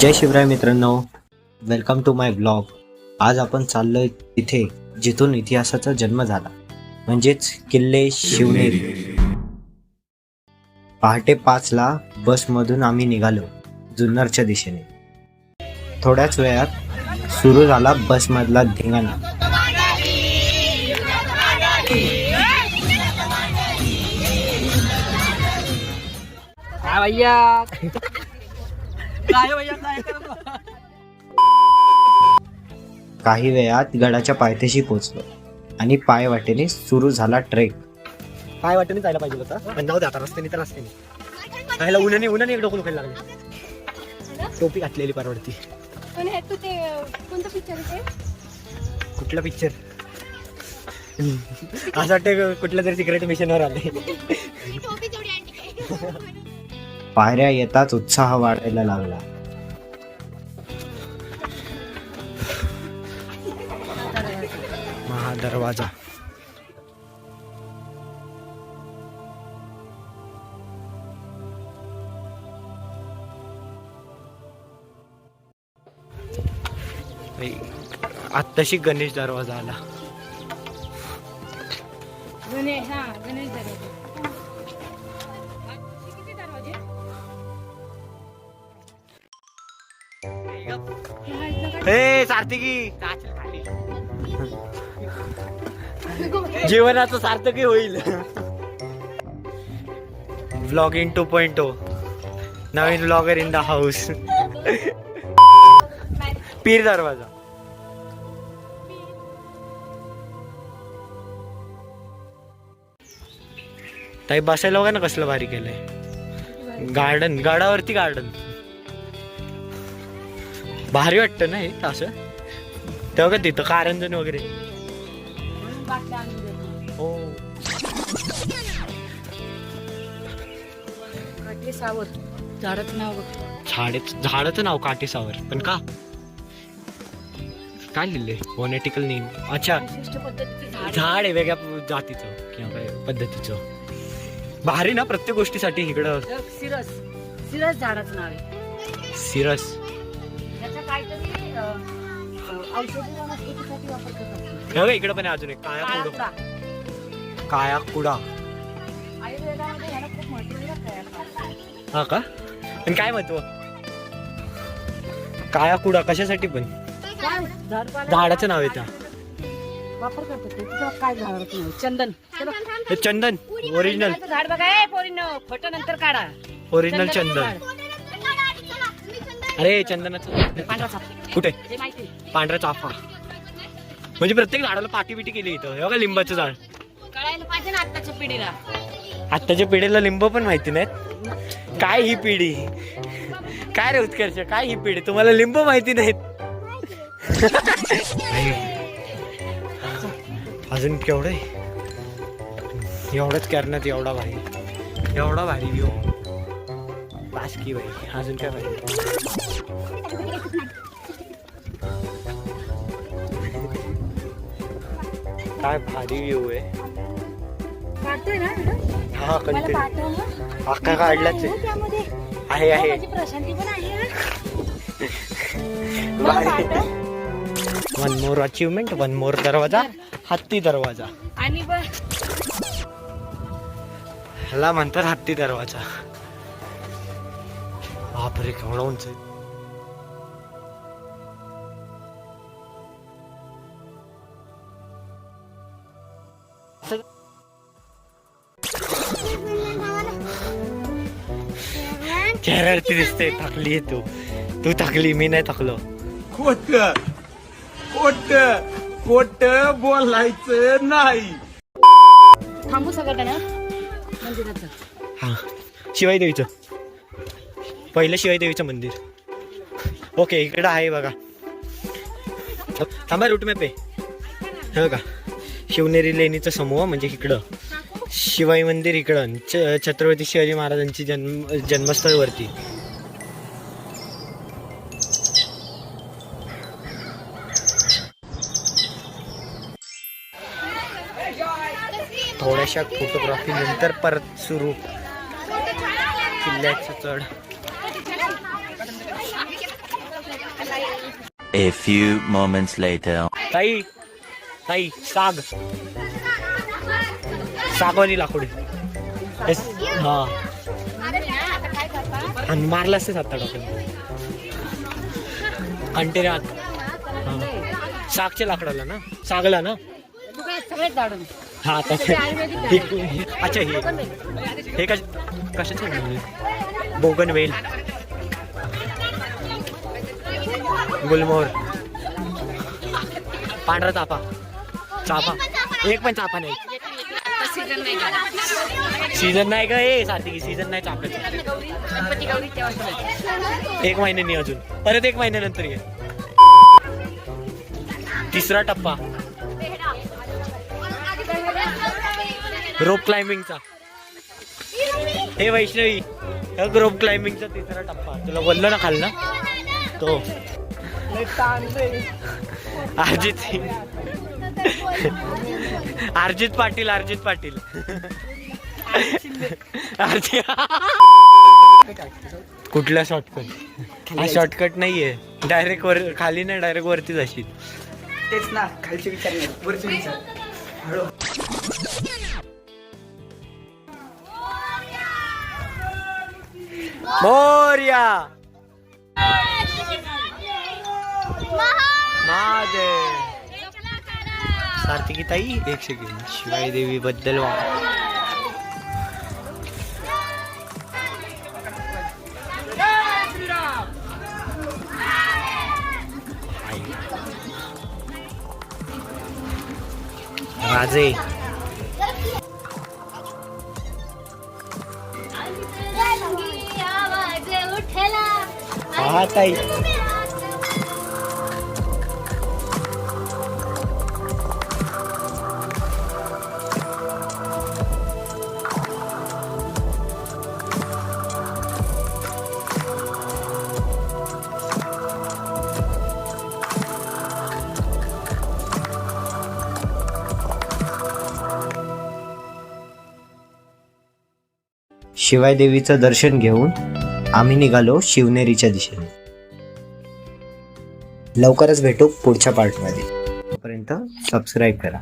जय शिवराय मित्रांनो welcome to my blog आज आपण चाललोय तिथे जिथून इतिहासाचा जन्म झाला. म्हणजेच किल्ले शिवनेरी. पहाटे पाचला बसमधून आम्ही निघालो जुन्नरच्या दिशेने. थोड्याच वेळात सुरू झाला बसमधला धिंगाणा. भैया। काय भैया काय काही वेळात गडाच्या पायथ्याशी पोहोचलो आणि पायवाटेने सुरू झाला ट्रेक. काय वाटतं जायला पाहिजे होता. पण जाऊ दे आता रस्त्याने तर रस्त्याने. खायला उन्हाने उन्हाने एक डोकं दुखायला लागले. टोपी घातलेली परवडती. पण हे तू ते कोणतं पिक्चर आहे ते? कुठला पिक्चर असं वाटतं कुठल्या तरी सिक्रेट मिशनवर आले ती टोपी तेवढी पायऱ्या येताच उत्साह वाढायला लागला. महादरवाजा. आत्ताशी गणेश दरवाजा आला. गणेश हा गणेश दरवाजे. हा, सार्थकी. जीवनाचं सार्थकी होईल. व्लॉगिंग टू पॉइंट ओ नवीन व्लॉगर इन द हाऊस पीर दरवाजा. ताई बसायला बघा ना कसलं भारी केलंय. गार्डन गडावरती गार्डन भारी वाटतं ना हे असं? तेव्हा का तिथं कारंजन वगैरे. हो. काटे झाडाचं नाव बघ. झाडेच झाडाचं नाव काटेसावर पण का? काय लिहिलंय? फोनेटिकल नेम अच्छा. विशिष्ट पद्धतीचे झाड. झाड आहे वेगळ्या जातीचं किंवा काय पद्धतीचं. भारी ना प्रत्येक गोष्टीसाठी इकडं. सिरस. सिरस झाडाचं नाव आहे. सिरस. काहीतरी औषधी वनस्पतीसाठी वापर करतात हे बघा इकडं पण आहे अजून एक काया कुडा. काया कुडा आयुर्वेदामध्ये ह्याला खूप महत्त्व आहे बरं का या काळाला. हा का पण काय महत्त्व काया कुडा कशासाठी पण काय? झाडपाला- झाडाचं नाव आहे त्या वापर करतात ते. तिथं काय झाडाचं नाव आहे? चंदन चला. हे चंदन ओरिजिनल चंदनाचं झाड बघा ए पोरींनो फोटो नंतर काढा ओरिजिनल चंदन. अरे चंदनाचं. कुठे. पांढरा चाफा. म्हणजे प्रत्येक झाडाला पाटी बिटी केली इथं. हे बघा लिंबाचं झाड. कळायला पाहिजे ना आत्ताच्या पिढीला. आत्ताच्या पिढीला लिंब पण माहिती नाहीत. काय ही पिढी? काय रे उत्कर्ष? काय ही पिढी? तुम्हाला लिंब माहिती नाहीत. नाही. अजून केवढं? एवढंच करण्यात एवढा भारी. एवढा भारी व्ह्यू बासकी भाई अजून काय भारी काय भारी व्ह्यू आहे. काढतोय ना हा कंटिन्यू. अख्खा काढलाच आहे. आहे आहे. आहे. One more achievement one more दरवाजा हत्ती दरवाजा. आणि ह्याला म्हणतात हत्ती दरवाजा. उंच आहे. चेहऱ्यावरती दिसते थकली तू तू थकली मी नाही थकलो खोट खोट खोट बोलायचं नाही थांबू सगळं ना मंदिराचं हा शिवाई देवीचं पहिलं शिवाईदेवीचं मंदिर. ओके इकडं आहे बघा. थांबा रूट मॅप आहे. का शिवनेरी लेणीचं समूह म्हणजे इकडं. शिवाई मंदिर इकडं छ- छत्रपती शिवाजी महाराजांची जन्म जन्मस्थळवरती थोड्याशा फोटोग्राफी नंतर परत सुरू. किल्ल्याचं चढ. A few moments later. ताई ताई साग. सागवानी लाकूड हा. आणि मारला असते सात डोक्यात अंटेऱ्यात सागच्या लाकडाला ना? सागला ना? हा आता अच्छा हे हे कश कशाचं बोगन वेल गुलमोहर पांढरा चाफा. चाफा. एक पण चाफा नाही. सीझन नाही का? ए सारखी सीझन नाही चाफ्याचं एक महिन्यानी अजून. परत एक महिन्यानंतर ये. तिसरा टप्पा. रोप क्लाइम्बिंगचा हे वैष्णवी. रोप क्लाइम्बिंगचा तिसरा टप्पा. तुला बोललो ना खाल ना तो. अर्जित सिंग. अर्जित पाटील अर्जित पाटील. कुठला शॉर्टकट हा शॉर्टकट नाहीये. डायरेक्ट वर खाली नाही डायरेक्ट वरती जाशील. तेच ना खालचे विचार नाही वरचे विचार. मोर्या! महादेव सार्थिकी ताई एक सेकंड शिवाई देवी बद्दल वा राजे. हा ताई. शिवाय देवीचं दर्शन घेऊन आम्ही निघालो शिवनेरीच्या दिशेने. लवकरच भेटू पुढच्या पार्टमध्ये तोपर्यंत सबस्क्राईब करा.